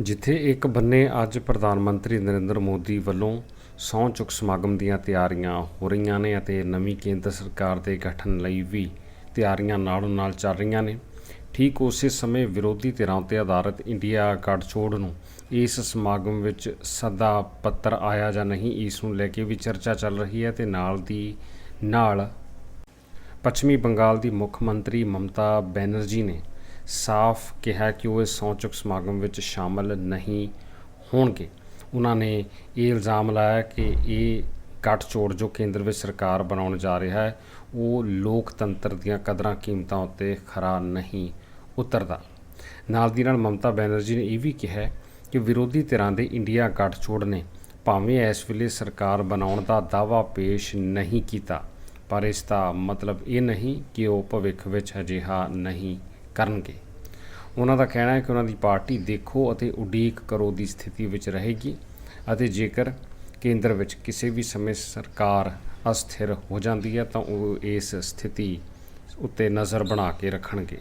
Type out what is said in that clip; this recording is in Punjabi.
ਜਿੱਥੇ ਇੱਕ ਬੰਨੇ ਅੱਜ ਪ੍ਰਧਾਨ ਮੰਤਰੀ ਨਰਿੰਦਰ ਮੋਦੀ ਵੱਲੋਂ ਸਹੁੰ ਚੁੱਕ ਸਮਾਗਮ ਦੀਆਂ ਤਿਆਰੀਆਂ ਹੋ ਰਹੀਆਂ ਨੇ ਅਤੇ ਨਵੀਂ ਕੇਂਦਰ ਸਰਕਾਰ ਦੇ ਗਠਨ ਲਈ ਵੀ ਤਿਆਰੀਆਂ ਨਾਲੋਂ ਨਾਲ ਚੱਲ ਰਹੀਆਂ ਨੇ। ਠੀਕ ਉਸੇ ਸਮੇਂ ਵਿਰੋਧੀ ਧਿਰਾਂ ਉੱਤੇ ਆਧਾਰਿਤ ਇੰਡੀਆ ਗੱਠਜੋੜ ਨੂੰ ਇਸ ਸਮਾਗਮ ਵਿੱਚ ਸੱਦਾ ਪੱਤਰ ਆਇਆ ਜਾਂ ਨਹੀਂ, ਇਸ ਨੂੰ ਲੈ ਕੇ ਵੀ ਚਰਚਾ ਚੱਲ ਰਹੀ ਹੈ ਤੇ ਨਾਲ ਦੀ ਨਾਲ ਪੱਛਮੀ ਬੰਗਾਲ ਦੀ ਮੁੱਖ ਮੰਤਰੀ ਮਮਤਾ ਬੈਨਰਜੀ ਨੇ ਸਾਫ਼ ਕਿਹਾ ਕਿ ਉਹ ਇਸ ਸਹੁੰ ਚੁੱਕ ਸਮਾਗਮ ਵਿੱਚ ਸ਼ਾਮਲ ਨਹੀਂ ਹੋਣਗੇ। ਉਹਨਾਂ ਨੇ ਇਹ ਇਲਜ਼ਾਮ ਲਾਇਆ ਕਿ ਇਹ ਗੱਠਜੋੜ ਜੋ ਕੇਂਦਰ ਵਿੱਚ ਸਰਕਾਰ ਬਣਾਉਣ ਜਾ ਰਿਹਾ ਹੈ, ਉਹ ਲੋਕਤੰਤਰ ਦੀਆਂ ਕਦਰਾਂ ਕੀਮਤਾਂ ਉੱਤੇ ਖਰਾ ਨਹੀਂ ਉਤਰਦਾ। ਨਾਲ ਦੀ ਨਾਲ ਮਮਤਾ ਬੈਨਰਜੀ ਨੇ ਇਹ ਵੀ ਕਿਹਾ ਕਿ ਵਿਰੋਧੀ ਧਿਰਾਂ ਦੇ ਇੰਡੀਆ ਗੱਠਜੋੜ ਨੇ ਭਾਵੇਂ ਇਸ ਵੇਲੇ ਸਰਕਾਰ ਬਣਾਉਣ ਦਾ ਦਾਅਵਾ ਪੇਸ਼ ਨਹੀਂ ਕੀਤਾ, ਪਰ ਇਸ ਦਾ ਮਤਲਬ ਇਹ ਨਹੀਂ ਕਿ ਉਹ ਭਵਿੱਖ ਵਿੱਚ ਅਜਿਹਾ ਨਹੀਂ ਕਰਨਗੇ। ਉਹਨਾਂ ਦਾ ਕਹਿਣਾ ਹੈ ਕਿ ਉਹਨਾਂ ਦੀ ਪਾਰਟੀ ਦੇਖੋ ਅਤੇ ਉਡੀਕ ਕਰੋ ਦੀ ਸਥਿਤੀ ਵਿੱਚ ਰਹੇਗੀ ਅਤੇ ਜੇਕਰ ਕੇਂਦਰ ਵਿੱਚ ਕਿਸੇ ਵੀ ਸਮੇਂ ਸਰਕਾਰ ਅਸਥਿਰ ਹੋ ਜਾਂਦੀ ਹੈ ਤਾਂ ਉਹ ਇਸ ਸਥਿਤੀ ਉੱਤੇ ਨਜ਼ਰ ਬਣਾ ਕੇ ਰੱਖਣਗੇ।